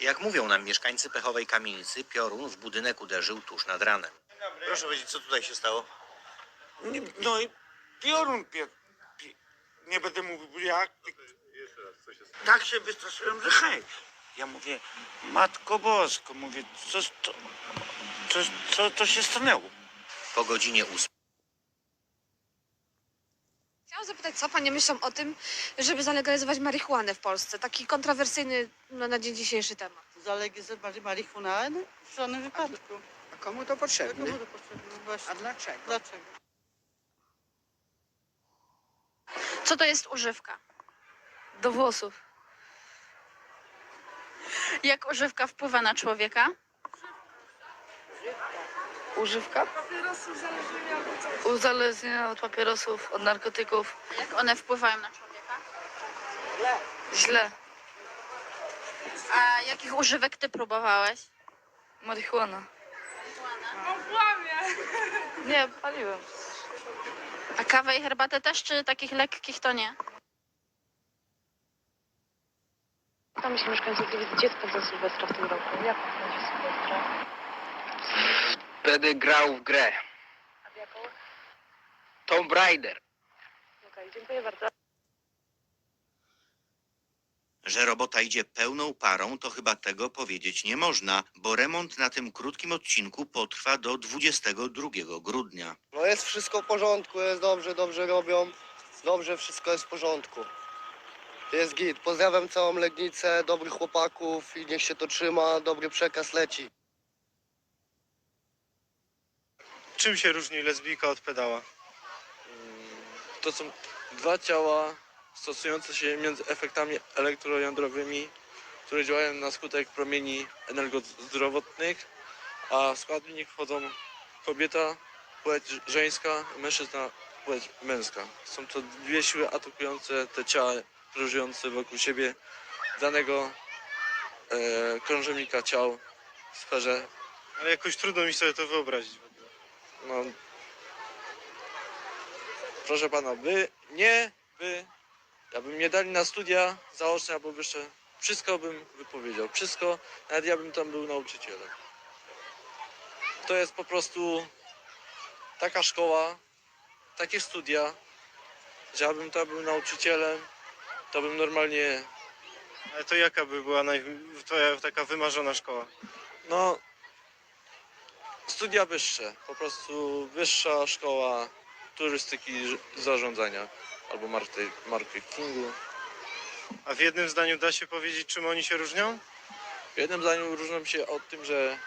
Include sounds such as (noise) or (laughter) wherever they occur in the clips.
Jak mówią nam mieszkańcy pechowej kamienicy, piorun w budynek uderzył tuż nad ranem. Proszę powiedzieć, co tutaj się stało? Nie, no i piorun pie, pie, nie będę mówił jak. Tak się wystraszyłem, że hej. Ja mówię, Matko Bosko, mówię, co to, co, co to się stanęło? Po godzinie ósmej Chciałam zapytać, co panie myślą o tym, żeby zalegalizować marihuanę w Polsce? Taki kontrowersyjny no, na dzień dzisiejszy temat. zalegalizować marihuanę? W żadnym wypadku. A komu to potrzebne? Komu to potrzebne? Właśnie. A dlaczego? Dlaczego? Co to jest używka? Do włosów. Jak używka wpływa na człowieka? Używka? Uzależnienia od papierosów, od narkotyków. Jak one wpływają na człowieka? Źle. A jakich używek ty próbowałeś? Marihuana. Nie, paliłem. A kawę i herbatę też, czy takich lekkich to nie? Tam się mieszkańcy Gliwic, gdzie spędza Sylwestra w tym roku? Jak spędzi Sylwestra? Będę grał w grę. Tomb Raider. Okej, dziękuję bardzo. Że robota idzie pełną parą, to chyba tego powiedzieć nie można, bo remont na tym krótkim odcinku potrwa do 22 grudnia. No jest wszystko w porządku, jest dobrze, dobrze robią. Dobrze, wszystko jest w porządku. Jest git. Pozdrawiam całą Legnicę, dobrych chłopaków i niech się to trzyma, dobry przekaz leci. Czym się różni lesbijka od pedała? To są dwa ciała stosujące się między efektami elektrojądrowymi, które działają na skutek promieni energozdrowotnych, a w składnik wchodzą kobieta, płeć żeńska, mężczyzna, płeć męska. Są to dwie siły atakujące te ciała krążujące wokół siebie danego e, krążownika ciał w sferze Ale jakoś trudno mi sobie to wyobrazić. w ogóle. no. Proszę pana, wy nie, wy. Ja bym nie dali na studia zaoczne albo wyższe. Wszystko bym wypowiedział. Wszystko, nawet ja bym tam był nauczycielem. To jest po prostu taka szkoła, takie studia, że ja bym tam był nauczycielem, to bym normalnie Ale to jaka by była naj... twoja taka wymarzona szkoła? No, studia wyższe, po prostu wyższa szkoła turystyki zarządzania albo marketingu. A w jednym zdaniu da się powiedzieć, czym oni się różnią? W jednym zdaniu różnią się od tym, że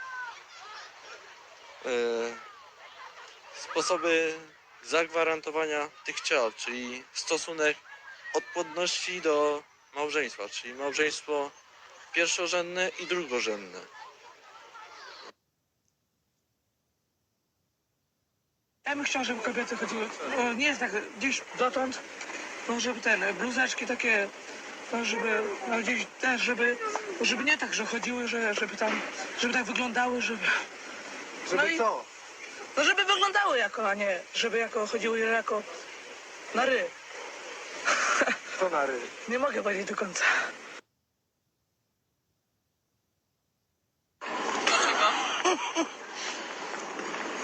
e, sposoby zagwarantowania tych ciał, czyli stosunek odpłodności do małżeństwa, czyli małżeństwo pierwszorzędne i drugorzędne. Ja bym chciał, żeby kobiety chodziły, no nie jest tak gdzieś dotąd, no żeby ten, bluzeczki takie, no żeby, no gdzieś też, żeby, no żeby nie tak, że chodziły, że, żeby tam, żeby tak wyglądały, żeby, Żeby No i- co? no żeby wyglądały jako, a nie, żeby jako chodziły jako na ry. Co na ry? (laughs) Nie mogę powiedzieć do końca.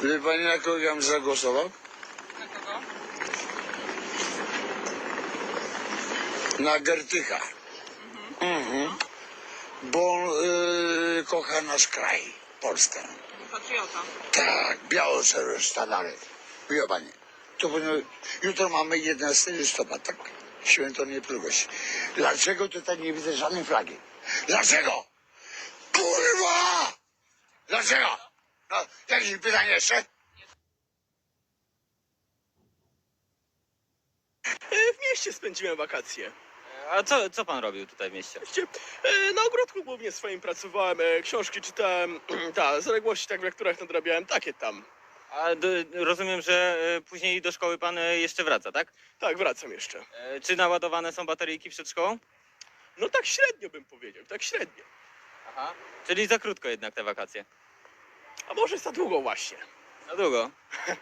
Wie pani na kogo ja bym zagłosował? Na kogo? Na Gertycha. Mhm. Bo on y, kocha nasz kraj, Polskę. Patriota. Tak, biało-czerwone sztandary. Wie pani, to powinno, jutro mamy 11 listopada, tak? Święto niepodległości. Dlaczego tutaj nie widzę żadnej flagi? Dlaczego? Kurwa! Dlaczego? No, jakieś pytanie jeszcze? W mieście spędziłem wakacje. A co, co pan robił tutaj w mieście? E, Na ogródku głównie swoim pracowałem, e, książki czytałem, (clears throat) ta, zaległości tak w lekturach nadrabiałem, takie tam. A do, rozumiem, że e, później do szkoły pan e, jeszcze wraca, tak? Tak, wracam jeszcze. E, Czy naładowane są bateryjki przed szkołą? No tak średnio bym powiedział, tak średnio. Aha. Czyli za krótko jednak te wakacje. A może za długo właśnie. Za długo. (laughs)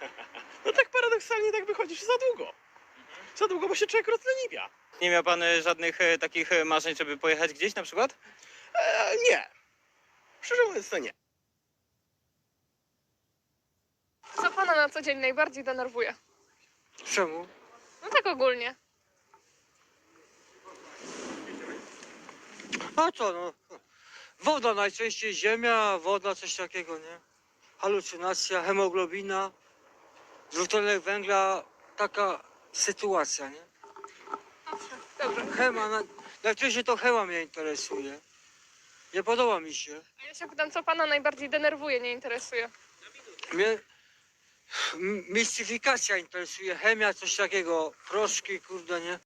No tak paradoksalnie tak wychodzi, że za długo. Za długo, bo się człowiek rozleniwia. Nie miał pan e, żadnych e, takich e, marzeń, żeby pojechać gdzieś na przykład? E, nie, szczerze mówiąc to nie. Co pana na co dzień najbardziej denerwuje? Czemu? No tak ogólnie. A co no? Woda najczęściej, ziemia, woda, coś takiego, nie? Halucynacja, hemoglobina, dwutlenek węgla, taka sytuacja, nie? Dobrze. Chema, na, najczęściej to chema mnie interesuje. Nie podoba mi się. A ja się pytam, co pana najbardziej denerwuje, nie interesuje? Mnie m- mistyfikacja interesuje, chemia, coś takiego, proszki, kurde, nie?